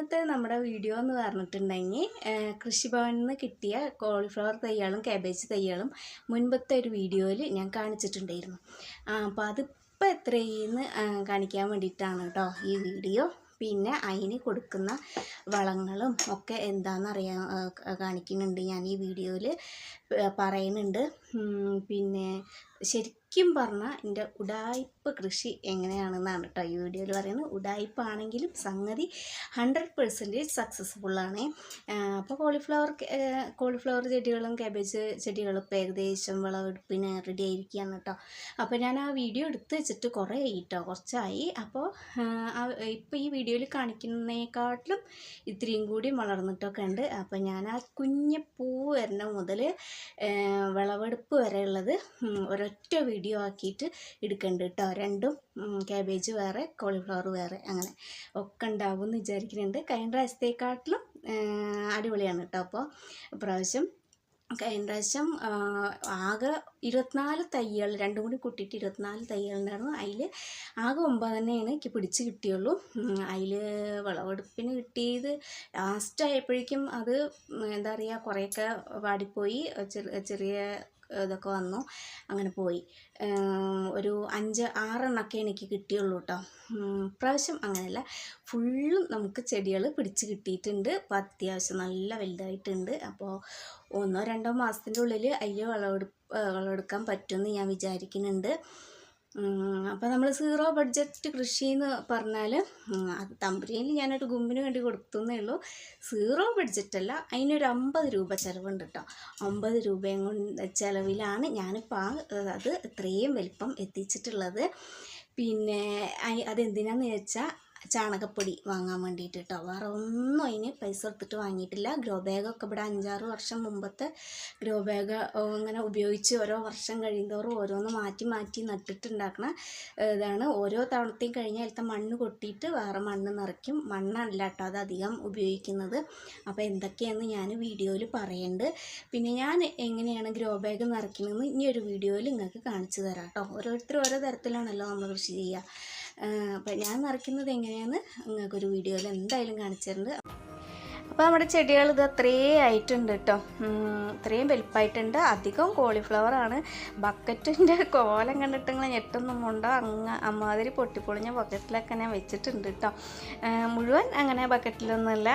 ഇന്നത്തെ നമ്മുടെ വീഡിയോ എന്ന് പറഞ്ഞിട്ടുണ്ടെങ്കിൽ കൃഷിഭവനിൽ നിന്ന് കിട്ടിയ കോളിഫ്ലവർ തൈകളും കാബേജ് തൈകളും മുൻപത്തെ ഒരു വീഡിയോയിൽ ഞാൻ കാണിച്ചിട്ടുണ്ടായിരുന്നു. അപ്പോൾ അതിപ്പോൾ എത്രയെന്ന് കാണിക്കാൻ വേണ്ടിയിട്ടാണ് കേട്ടോ ഈ വീഡിയോ പിന്നെ അതിന് കൊടുക്കുന്ന വളങ്ങളും ഒക്കെ എന്താണെന്നറിയാൻ കാണിക്കുന്നുണ്ട് ഞാൻ ഈ വീഡിയോയിൽ പറയുന്നുണ്ട്. പിന്നെ ശരിക്കും പറഞ്ഞാൽ എന്റെ ഉടായ്പ കൃഷി എങ്ങനെയാണെന്നാണ് കേട്ടോ ഈ വീഡിയോയിൽ പറയുന്നത്. ഉടായ്പാണെങ്കിലും സംഗതി ഹൺഡ്രഡ് പെർസെന്റേജ് സക്സസ്ഫുള്ളാണ് അപ്പോൾ കോളിഫ്ലവർ കോളിഫ്ലവർ ചെടികളും കാബേജ് ചെടികളും ഇപ്പോൾ ഏകദേശം വിളവെടുപ്പിന് റെഡി ആയിരിക്കുകയാണ് കേട്ടോ. അപ്പോൾ ഞാൻ ആ വീഡിയോ എടുത്ത് വെച്ചിട്ട് കുറേ കേട്ടോ കുറച്ചായി. അപ്പോൾ ഇപ്പോൾ ഈ വീഡിയോയിൽ കാണിക്കുന്നതിനെക്കാട്ടിലും ഇത്രയും കൂടി വളർന്നിട്ടൊക്കെ ഉണ്ട്. അപ്പോൾ ഞാൻ ആ കുഞ്ഞ് പൂ വരുന്ന മുതൽ വിളവെടുപ്പ് വരെ ഉള്ളത് ഒരൊറ്റ വീഡിയോ ആക്കിയിട്ട് എടുക്കേണ്ടത് കേട്ടോ രണ്ടും ക്യാബേജ് വേറെ കോളിഫ്ലവർ വേറെ അങ്ങനെ ഒക്കെ ഉണ്ടാവും എന്ന് വിചാരിക്കുന്നുണ്ട്. കഴിഞ്ഞ പ്രാവശ്യത്തെക്കാട്ടിലും അടിപൊളിയാണ് കേട്ടോ അപ്പോൾ പ്രാവശ്യം കഴിഞ്ഞ പ്രാവശ്യം ആകെ ഇരുപത്തിനാല് തൈകൾ രണ്ടും കൂടി കൂട്ടിയിട്ട് ഇരുപത്തിനാല് തൈകളുണ്ടായിരുന്നു അതിൽ ആകെ ഒമ്പത് തന്നെയാണ് എനിക്ക് പിടിച്ച് കിട്ടിയുള്ളൂ. അതിൽ വിളവെടുപ്പിന് കിട്ടിയത് ലാസ്റ്റ് ആയപ്പോഴേക്കും അത് എന്താ പറയുക കുറേയൊക്കെ വാടിപ്പോയി. ചെറിയ ഇതൊക്കെ വന്നു. അങ്ങനെ പോയി. ഒരു അഞ്ച് ആറെണ്ണമൊക്കെ എനിക്ക് കിട്ടിയുള്ളൂ കേട്ടോ പ്രാവശ്യം അങ്ങനെയല്ല. ഫുള്ളും നമുക്ക് ചെടികൾ പിടിച്ച് കിട്ടിയിട്ടുണ്ട്. അപ്പോൾ അത്യാവശ്യം നല്ല വലുതായിട്ടുണ്ട്. അപ്പോൾ ഒന്നോ രണ്ടോ മാസത്തിന്റെ ഉള്ളിൽ അതിൽ വിളവെടുപ്പ് വിളവെടുക്കാൻ പറ്റുമെന്ന് ഞാൻ വിചാരിക്കുന്നുണ്ട്. അപ്പോൾ നമ്മൾ സീറോ ബഡ്ജറ്റ് കൃഷി എന്ന് പറഞ്ഞാൽ അത് തമ്പുരയിൽ ഞാനൊരു ഗുമ്പിന് വേണ്ടി കൊടുത്തുന്നേ ഉള്ളൂ. സീറോ ബഡ്ജറ്റ് അല്ല അതിനൊരു അമ്പത് രൂപ ചിലവുണ്ട് കേട്ടോ അമ്പത് രൂപയും കൊണ്ട് ചിലവിലാണ് ഞാനിപ്പോൾ ആ അത് ഇത്രയും വലിപ്പം എത്തിച്ചിട്ടുള്ളത്. പിന്നെ അതെന്തിനാന്ന് വെച്ചാൽ ചാണകപ്പൊടി വാങ്ങാൻ വേണ്ടിയിട്ട് കേട്ടോ വേറെ ഒന്നും അതിന് പൈസ എടുത്തിട്ട് വാങ്ങിയിട്ടില്ല. ഗ്രോ ബാഗൊക്കെ ഇവിടെ അഞ്ചാറ് വർഷം മുമ്പത്തെ ഗ്രോ ബാഗ് ഇങ്ങനെ ഉപയോഗിച്ച് ഓരോ വർഷം കഴിയുന്തോറും ഓരോന്ന് മാറ്റി മാറ്റി നട്ടിട്ടുണ്ടാക്കണ ഇതാണ്. ഓരോ തവണത്തെയും കഴിഞ്ഞാൽ അതിലത്തെ മണ്ണ് കൊട്ടിയിട്ട് വേറെ മണ്ണ് നിറയ്ക്കും. മണ്ണല്ല കേട്ടോ അത് അധികം ഉപയോഗിക്കുന്നത്. അപ്പോൾ എന്തൊക്കെയാണെന്ന് ഞാൻ വീഡിയോയിൽ പറയുന്നുണ്ട് പിന്നെ ഞാൻ എങ്ങനെയാണ് ഗ്രോ ബാഗ് നിറയ്ക്കുന്നതെന്ന് ഇനി ഒരു വീഡിയോയിൽ നിങ്ങൾക്ക് കാണിച്ചു തരാം കേട്ടോ. ഓരോരുത്തർ ഓരോ തരത്തിലാണല്ലോ നമ്മൾ കൃഷി ചെയ്യുക. അപ്പോൾ ഞാൻ നിറയ്ക്കുന്നത് എങ്ങനെയാണെന്ന് നിങ്ങൾക്കൊരു വീഡിയോയിൽ എന്തായാലും കാണിച്ചു അപ്പോൾ നമ്മുടെ ചെടികൾ ഇത് അത്രയും ആയിട്ടുണ്ട് കേട്ടോ ഇത്രയും വലുപ്പമായിട്ടുണ്ട്. അധികം കോളിഫ്ലവർ ആണ്. ബക്കറ്റിന്റെ കോലം കണ്ടിട്ട് ഇങ്ങനെ ഞെട്ടൊന്നും ഉണ്ടോ അങ്ങ് അമ്മാതിരി പൊട്ടിപ്പൊളിഞ്ഞ ബക്കറ്റിലൊക്കെ ഞാൻ വെച്ചിട്ടുണ്ട് കേട്ടോ മുഴുവൻ അങ്ങനെ ബക്കറ്റിലൊന്നുമില്ല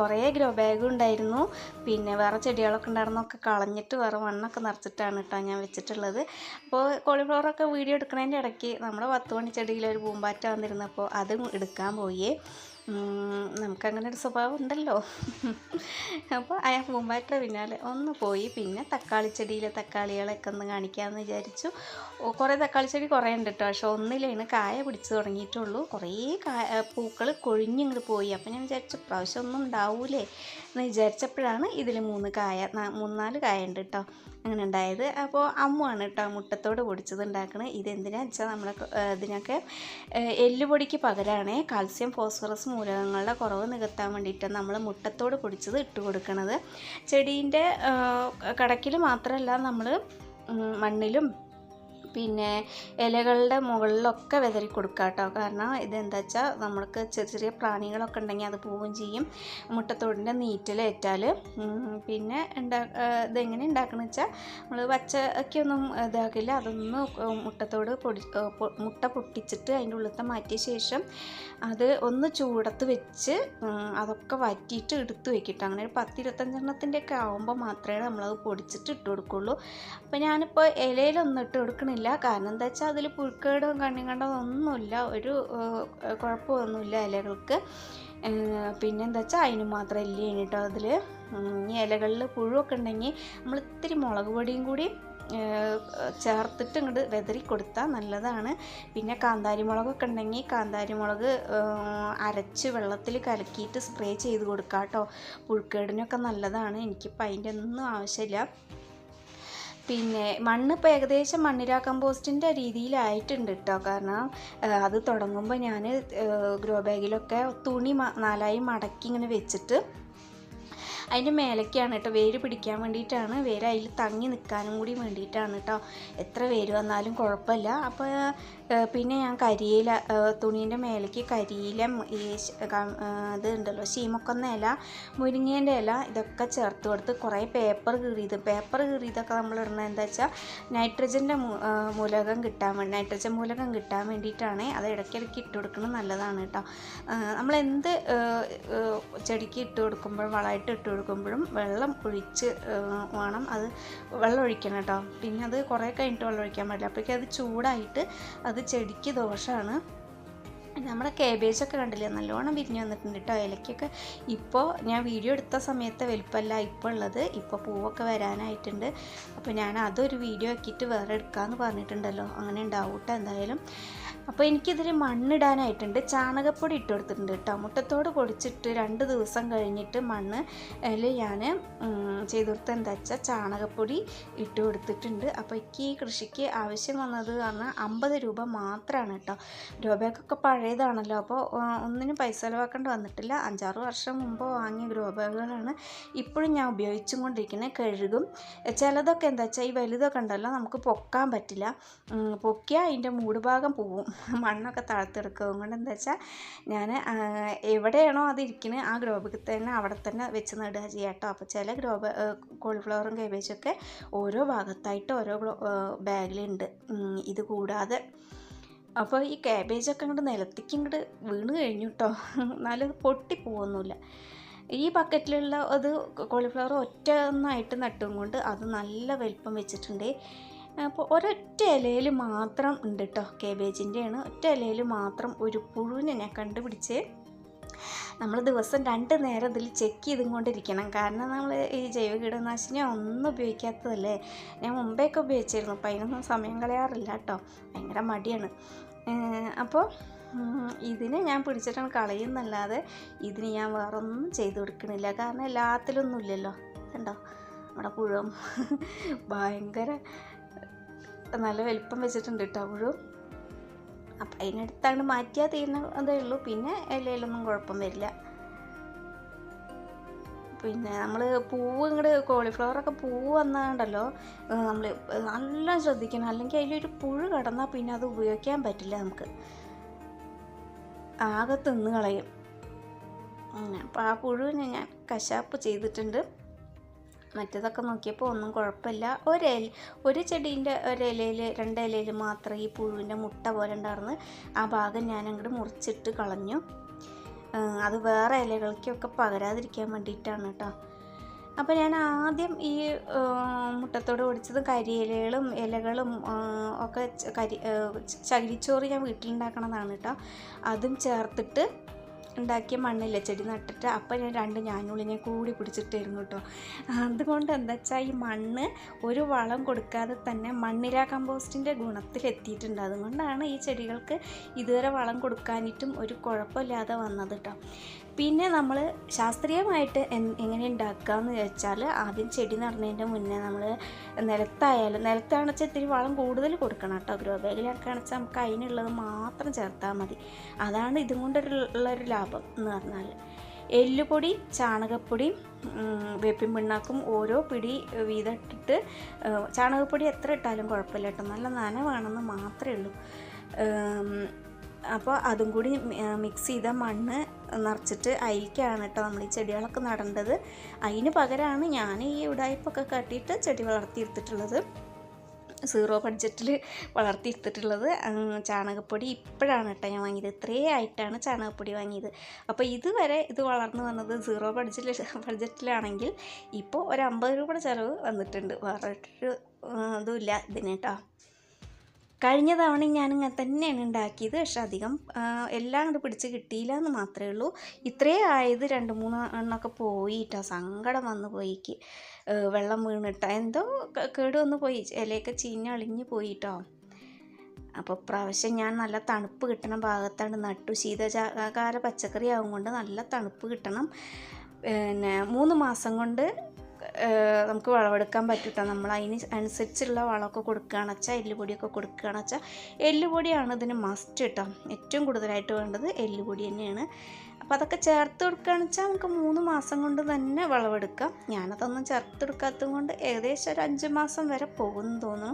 കുറേ ഗ്രോ ബാഗും ഉണ്ടായിരുന്നു. പിന്നെ വേറെ ചെടികളൊക്കെ ഉണ്ടായിരുന്നൊക്കെ കളഞ്ഞിട്ട് വേറെ മണ്ണൊക്കെ നിറച്ചിട്ടാണ് കേട്ടോ ഞാൻ വെച്ചിട്ടുള്ളത്. അപ്പോൾ കോളിഫ്ലവറൊക്കെ വീഡിയോ എടുക്കുന്നതിന്റെ ഇടയ്ക്ക് നമ്മുടെ പത്ത് മണി ചെടിയിൽ ഒരു പൂമ്പാറ്റ വന്നിരുന്നപ്പോൾ അതും എടുക്കാൻ പോയി. നമുക്കങ്ങനെ ഒരു സ്വഭാവം ഉണ്ടല്ലോ അപ്പോൾ ആ പൂമ്പാറ്റ പിന്നാലെ ഒന്ന് പോയി. പിന്നെ തക്കാളി ചെടിയിലെ തക്കാളികളൊക്കെ ഒന്ന് കാണിക്കാമെന്ന് വിചാരിച്ചു. കുറേ തക്കാളി ചെടി കുറേ ഉണ്ട് കേട്ടോ. പക്ഷെ ഒന്നിലാണ് കായ പിടിച്ച് തുടങ്ങിയിട്ടുള്ളൂ. കുറേ കായ പൂക്കൾ കൊഴിഞ്ഞിങ്ങോട്ട് പോയി. അപ്പോൾ ഞാൻ വിചാരിച്ചു പ്രാവശ്യം ഒന്നും ഉണ്ടാവൂലേ എന്ന് വിചാരിച്ചപ്പോഴാണ് ഇതിൽ മൂന്ന് കായ മൂന്നാൽ കായ ഉണ്ട് കേട്ടോ. അങ്ങനെ ഉണ്ടായത് അപ്പോൾ അമ്മുവാണ് കേട്ടോ മുട്ടത്തോട് പൊടിച്ചത് ഉണ്ടാക്കുന്നത് ഇതെന്തിനാ വെച്ചാൽ നമ്മളെ ഇതിനൊക്കെ എല്ലുപൊടിക്ക് പകരമാണ് കാൽസ്യം ഫോസ്ഫറസ് മൂലകങ്ങളുടെ കുറവ് നികത്താൻ വേണ്ടിയിട്ടാണ് നമ്മൾ മുട്ടത്തോട് പൊടിച്ചത് ഇട്ട് കൊടുക്കുന്നത് ചെടീന്റെ കടക്കിൽ മാത്രമല്ല നമ്മൾ മണ്ണിലും പിന്നെ ഇലകളുടെ മുകളിലൊക്കെ വിതറി കൊടുക്കുക കേട്ടോ കാരണം ഇതെന്താ വെച്ചാൽ നമ്മൾക്ക് ചെറിയ ചെറിയ പ്രാണികളൊക്കെ ഉണ്ടെങ്കിൽ അത് പോവുകയും ചെയ്യും. മുട്ടത്തോടിന്റെ നീറ്റിലേറ്റാൽ പിന്നെ ഉണ്ടാ ഇതെങ്ങനെ ഉണ്ടാക്കണമെന്ന് വെച്ചാൽ നമ്മൾ പച്ചക്കൊന്നും ഇതാക്കില്ല. അതൊന്ന് മുട്ടത്തോട് പൊടി മുട്ട പൊട്ടിച്ചിട്ട് അതിന്റെ ഉള്ളിലത്തെ മാറ്റിയ ശേഷം അത് ഒന്ന് ചൂടത്ത് വെച്ച് അതൊക്കെ വറ്റിയിട്ട് എടുത്ത് വെക്കിട്ട്. അങ്ങനെ ഒരു പത്തിരുപത്തഞ്ചെണ്ണത്തിന്റെയൊക്കെ ആകുമ്പോൾ മാത്രമേ നമ്മളത് പൊടിച്ചിട്ട് ഇട്ട് കൊടുക്കുള്ളൂ. അപ്പോൾ ഞാനിപ്പോൾ ഇലയിലൊന്നും ഇട്ട് കൊടുക്കണില്ല കാരണം എന്താ വെച്ചാൽ അതിൽ പുഴുക്കേടും കണ്ണിക്കണ്ടോ ഒന്നുമില്ല. ഒരു കുഴപ്പമൊന്നുമില്ല ഇലകൾക്ക്. പിന്നെന്താ വെച്ചാൽ അതിന് മാത്രം ഇല്ല കേട്ടോ അതിൽ ഈ ഇലകളിൽ പുഴുവൊക്കെ ഉണ്ടെങ്കിൽ നമ്മൾ ഇത്തിരി മുളക് പൊടിയും കൂടി ചേർത്തിട്ട് ഇങ്ങോട്ട് വെതറി കൊടുത്താൽ നല്ലതാണ്. പിന്നെ കാന്താരി മുളകൊക്കെ ഉണ്ടെങ്കിൽ കാന്താരി മുളക് അരച്ച് വെള്ളത്തിൽ കലക്കിയിട്ട് സ്പ്രേ ചെയ്ത് കൊടുക്കാം കേട്ടോ പുഴുക്കേടിനൊക്കെ നല്ലതാണ്. എനിക്കിപ്പോൾ അതിന്റെ ഒന്നും ആവശ്യമില്ല. പിന്നെ മണ്ണ് ഇപ്പോൾ ഏകദേശം മണ്ണിര കമ്പോസ്റ്റിന്റെ രീതിയിലായിട്ടുണ്ട് കേട്ടോ കാരണം അത് തുടങ്ങുമ്പോൾ ഞാൻ ഗ്രോ ബാഗിലൊക്കെ തുണി നാലായി മടക്കി ഇങ്ങനെ വെച്ചിട്ട് അതിന്റെ മേലേക്കാണ് കേട്ടോ വേര് പിടിക്കാൻ വേണ്ടിയിട്ടാണ്. വേര് അതിൽ തങ്ങി നിൽക്കാനും കൂടി വേണ്ടിയിട്ടാണ് കേട്ടോ. എത്ര വേര് വന്നാലും കുഴപ്പമില്ല. അപ്പോൾ പിന്നെ ഞാൻ കരിയില തുണീന്റെ മേലേക്ക് കരിയില ഈ ഇത് ഉണ്ടല്ലോ ശീമക്കൊന്ന ഇല മുരിങ്ങേന്റെ ഇല ഇതൊക്കെ ചേർത്ത് കൊടുത്ത് കുറേ പേപ്പർ കീറിയത്. പേപ്പർ കീറിയതൊക്കെ നമ്മൾ ഇടുന്നത് എന്താ വെച്ചാൽ നൈട്രജന്റെ മൂലകം കിട്ടാൻ വേണ്ടി നൈട്രജൻ മൂലകം കിട്ടാൻ വേണ്ടിയിട്ടാണ് അത് ഇടയ്ക്കിടയ്ക്ക് ഇട്ട് കൊടുക്കുന്നത് നല്ലതാണ് കേട്ടോ. നമ്മൾ എന്ത് ചെടിക്ക് ഇട്ട് കൊടുക്കുമ്പോൾ വളമായിട്ട് ഇട്ട് കൊടുക്കുമ്പോഴും വെള്ളം ഒഴിച്ച് വേണം അത് വെള്ളം ഒഴിക്കണം കേട്ടോ. പിന്നെ അത് കുറേ കഴിഞ്ഞിട്ട് വെള്ളം ഒഴിക്കാൻ പാടില്ല. അപ്പോഴേക്കും അത് ചൂടായിട്ട് അത് ചെടിക്ക് ദോഷമാണ് നമ്മുടെ കേബേജൊക്കെ കണ്ടില്ലേ? നല്ലോണം വിരിഞ്ഞ് വന്നിട്ടുണ്ട് കേട്ടോ. ഇലയ്ക്കൊക്കെ ഇപ്പോൾ ഞാൻ വീഡിയോ എടുത്ത സമയത്തെ വലിപ്പമല്ല ഇപ്പോൾ ഉള്ളത്. ഇപ്പോൾ പൂവൊക്കെ വരാനായിട്ടുണ്ട്. അപ്പോൾ ഞാൻ അതൊരു വീഡിയോ ആക്കിയിട്ട് വേറെ എടുക്കാമെന്ന് പറഞ്ഞിട്ടുണ്ടല്ലോ. അങ്ങനെ ഉണ്ടാവും കേട്ടോ എന്തായാലും. അപ്പോൾ എനിക്കിതിൽ മണ്ണിടാനായിട്ടുണ്ട്. ചാണകപ്പൊടി ഇട്ട് കൊടുത്തിട്ടുണ്ട് കേട്ടോ. മുട്ടത്തോട് പൊടിച്ചിട്ട് രണ്ട് ദിവസം കഴിഞ്ഞിട്ട് മണ്ണ് ഞാൻ ചെയ്ത് കൊടുത്ത എന്താ വെച്ചാൽ ചാണകപ്പൊടി ഇട്ട് കൊടുത്തിട്ടുണ്ട്. അപ്പോൾ എനിക്ക് ഈ കൃഷിക്ക് ആവശ്യം വന്നത് പറഞ്ഞാൽ അമ്പത് രൂപ മാത്രമാണ് കേട്ടോ. ഗ്രോബാഗൊക്കെ പഴയതാണല്ലോ. അപ്പോൾ ഒന്നിനും പൈസ ചിലവാക്കേണ്ടി വന്നിട്ടില്ല. അഞ്ചാറ് വർഷം മുമ്പ് വാങ്ങിയ ഗ്രോബാഗുകളാണ് ഇപ്പോഴും ഞാൻ ഉപയോഗിച്ചും കൊണ്ടിരിക്കുന്നത് കഴുകും. ചിലതൊക്കെ എന്താ വെച്ചാൽ ഈ വലുതൊക്കെ ഉണ്ടല്ലോ നമുക്ക് പൊക്കാൻ പറ്റില്ല. പൊക്കിയാൽ അതിന്റെ മൂടുഭാഗം പോവും. മണ്ണൊക്കെ താഴ്ത്തെടുക്കും അതുകൊണ്ട് എന്താ വെച്ചാൽ ഞാൻ എവിടെയാണോ അത് ഇരിക്കുന്നത് ആ ഗ്രോ തന്നെ അവിടെ തന്നെ വെച്ച് നടുക ചെയ്യുക കേട്ടോ അപ്പോൾ ചില ഗ്രോബ് കോളിഫ്ലവറും കേബേജൊക്കെ ഓരോ ഭാഗത്തായിട്ട് ഓരോ ബാഗിലുണ്ട്. ഇത് കൂടാതെ അപ്പോൾ ഈ കാബേജൊക്കെ അങ്ങോട്ട് നിലത്തേക്ക് ഇങ്ങോട്ട് വീണ് കഴിഞ്ഞു കേട്ടോ എന്നാലും പൊട്ടി പോകുന്നില്ല ഈ ബക്കറ്റിലുള്ള അത് കോളിഫ്ലവർ ഒറ്റ ഒന്നായിട്ട് നട്ടും കൊണ്ട് അത് നല്ല വലിപ്പം വെച്ചിട്ടുണ്ട്. അപ്പോൾ ഒരൊറ്റ ഇലയിൽ മാത്രം ഉണ്ട് കേട്ടോ കേബേജിന്റെയാണ്. ഒറ്റ ഇലയിൽ മാത്രം ഒരു പുഴുവിനെ ഞാൻ കണ്ടുപിടിച്ച് നമ്മൾ ദിവസം രണ്ട് നേരം ഇതിൽ ചെക്ക് ചെയ്തും കൊണ്ടിരിക്കണം കാരണം നമ്മൾ ഈ ജൈവ കീടനാശിനി ഒന്നും ഉപയോഗിക്കാത്തതല്ലേ? ഞാൻ മുമ്പേയൊക്കെ ഉപയോഗിച്ചിരുന്നു. അപ്പം അതിനൊന്നും സമയം കളയാറില്ല കേട്ടോ. ഭയങ്കര മടിയാണ്. അപ്പോൾ ഇതിനെ ഞാൻ പിടിച്ചിട്ടാണ് കളയുന്നല്ലാതെ ഇതിന് ഞാൻ വേറൊന്നും ചെയ്തു കൊടുക്കണില്ല. കാരണം എല്ലാത്തിലൊന്നും ഇല്ലല്ലോ. കണ്ടോ? നമ്മുടെ പുഴം ഭയങ്കര നല്ല വലിപ്പം വെച്ചിട്ടുണ്ട് കേട്ടോ അപ്പോഴും അപ്പം അതിനടുത്താണ് മാറ്റിയാൽ തീരുന്ന അതേ ഉള്ളൂ. പിന്നെ ഇലയിലൊന്നും കുഴപ്പം വരില്ല. പിന്നെ നമ്മൾ പൂവ് ഇങ്ങോട്ട് കോളിഫ്ലവറൊക്കെ പൂവ് വന്നാണ്ടല്ലോ നമ്മൾ നല്ല ശ്രദ്ധിക്കണം. അല്ലെങ്കിൽ അതിലൊരു പുഴു കടന്നാൽ പിന്നെ അത് ഉപയോഗിക്കാൻ പറ്റില്ല നമുക്ക്. ആകെ തിന്ന് കളയും. അപ്പോൾ ആ പുഴുവിനെ ഞാൻ കശാപ്പ് ചെയ്തിട്ടുണ്ട്. മറ്റേതൊക്കെ നോക്കിയപ്പോൾ ഒന്നും കുഴപ്പമില്ല. ഒരില ഒരു ചെടീന്റെ ഒരിലയിൽ രണ്ട് ഇലയിൽ മാത്രം ഈ പുഴുവിന്റെ മുട്ട പോലെ ഉണ്ടായിരുന്നു ആ ഭാഗം ഞാൻ അങ്ങോട്ട് മുറിച്ചിട്ട് കളഞ്ഞു. അത് വേറെ ഇലകൾക്കൊക്കെ പകരാതിരിക്കാൻ വേണ്ടിയിട്ടാണ് കേട്ടോ അപ്പോൾ ഞാൻ ആദ്യം ഈ മുട്ടത്തോട് ഓടിച്ചത് കരിയിലകളും ഇലകളും ഒക്കെ കരി ചകിരിച്ചോറ് ഞാൻ വീട്ടിലുണ്ടാക്കണതാണ് കേട്ടോ അതും ചേർത്തിട്ട് ഉണ്ടാക്കിയ മണ്ണില്ല? ചെടി നട്ടിട്ട് അപ്പം ഞാൻ രണ്ട് ഞാനുള്ളിനെ കൂടി പിടിച്ചിട്ടായിരുന്നു കേട്ടോ. അതുകൊണ്ട് എന്താ വെച്ചാൽ ഈ മണ്ണ് ഒരു വളം കൊടുക്കാതെ തന്നെ മണ്ണിര കമ്പോസ്റ്റിന്റെ ഗുണത്തിലെത്തിയിട്ടുണ്ട്. അതുകൊണ്ടാണ് ഈ ചെടികൾക്ക് ഇതുവരെ വളം കൊടുക്കാനിട്ടും ഒരു കുഴപ്പമില്ലാതെ വന്നത് കേട്ടോ. പിന്നെ നമ്മൾ ശാസ്ത്രീയമായിട്ട് എങ്ങനെ ഉണ്ടാക്കുകയെന്ന് വെച്ചാൽ ആദ്യം ചെടി നടുന്നതിന്റെ മുന്നേ നമ്മൾ നിലത്തായാലും നിലത്താണെന്ന് വെച്ചാൽ ഇത്തിരി വളം കൂടുതൽ കൊടുക്കണം കേട്ടോ. ഗ്രോ ബാഗിലൊക്കെ വെച്ചാൽ നമുക്ക് അതിനുള്ളത് മാത്രം ചേർത്താൽ മതി. അതാണ് ഇതും കൊണ്ടുള്ളൊരു ലാഭം എന്ന് പറഞ്ഞാൽ എല്ലുപൊടി ചാണകപ്പൊടി വേപ്പിൻ പിണ്ണാക്കും ഓരോ പിടി വീതം ഇട്ടിട്ട് ചാണകപ്പൊടി എത്ര ഇട്ടാലും കുഴപ്പമില്ല കേട്ടോ. നല്ല നനവാണെന്ന് മാത്രമേ ഉള്ളൂ. അപ്പോൾ അതും കൂടി മിക്സ് ചെയ്ത മണ്ണ് നിറച്ചിട്ട് അതിലേക്കാണ് കേട്ടോ നമ്മൾ ഈ ചെടികളൊക്കെ നടേണ്ടത്. അതിന് പകരമാണ് ഞാൻ ഈ ഉടായ്പൊക്കെ കട്ടിയിട്ട് ചെടി വളർത്തിയെടുത്തിട്ടുള്ളത്. സീറോ ബഡ്ജറ്റിൽ വളർത്തിയെടുത്തിട്ടുള്ളത് ചാണകപ്പൊടി ഇപ്പോഴാണ് കേട്ടോ ഞാൻ വാങ്ങിയത്. ഇത്രേ ആയിട്ടാണ് ചാണകപ്പൊടി വാങ്ങിയത്. അപ്പോൾ ഇതുവരെ ഇത് വളർന്നു വന്നത് സീറോ ബഡ്ജറ്റിൽ ബഡ്ജറ്റിലാണെങ്കിൽ ഇപ്പോൾ ഒരു അമ്പത് രൂപയുടെ ചിലവ് വന്നിട്ടുണ്ട്. വേറൊരു ഇതുമില്ല ഇതും ഇതിന് കേട്ടോ. കഴിഞ്ഞ തവണ ഞാൻ ഇങ്ങനെ തന്നെയാണ് ഉണ്ടാക്കിയത്. പക്ഷെ അധികം എല്ലാം അങ്ങോട്ട് പിടിച്ച് കിട്ടിയില്ല എന്ന് മാത്രമേ ഉള്ളൂ. ഇത്രയേ ആയത് രണ്ട് മൂന്ന് എണ്ണമൊക്കെ പോയിട്ടോ. സങ്കടം വന്നു പോയിക്ക്. വെള്ളം വീണിട്ട. എന്തോ കേട് വന്ന് പോയി. ഇലയൊക്കെ ചീഞ്ഞളിഞ്ഞ് പോയിട്ടോ. അപ്പോൾ പ്രാവശ്യം ഞാൻ നല്ല തണുപ്പ് കിട്ടണം. ഭാഗത്താണ് നട്ടു. ശീതകാല പച്ചക്കറി ആവും കൊണ്ട് നല്ല തണുപ്പ് കിട്ടണം. പിന്നെ മൂന്ന് മാസം കൊണ്ട് നമുക്ക് വളമെടുക്കാൻ പറ്റൂട്ടോ. നമ്മൾ അതിന് അനുസരിച്ചുള്ള വളമൊക്കെ കൊടുക്കുകയാണെന്ന് വെച്ചാൽ എല്ലുപൊടിയൊക്കെ കൊടുക്കുകയാണെന്ന് വെച്ചാൽ എല്ലുപൊടിയാണ് ഇതിന് മസ്റ്റ് കേട്ടോ ഏറ്റവും കൂടുതലായിട്ട് വേണ്ടത് എല്ലുപൊടി തന്നെയാണ്. അപ്പോൾ അതൊക്കെ ചേർത്ത് കൊടുക്കുകയാണെന്ന് വെച്ചാൽ നമുക്ക് മൂന്ന് മാസം കൊണ്ട് തന്നെ വളമെടുക്കാം. ഞാനതൊന്നും ചേർത്ത് കൊടുക്കാത്തത് കൊണ്ട് ഏകദേശം ഒരു അഞ്ച് മാസം വരെ പോകുമെന്ന് തോന്നുന്നു.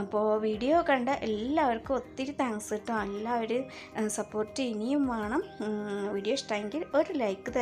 അപ്പോൾ വീഡിയോ കണ്ട എല്ലാവർക്കും ഒത്തിരി താങ്ക്സ് കേട്ടോ എല്ലാവരും സപ്പോർട്ട് ഇനിയും വേണം. വീഡിയോ ഇഷ്ടമെങ്കിൽ ഒരു ലൈക്ക്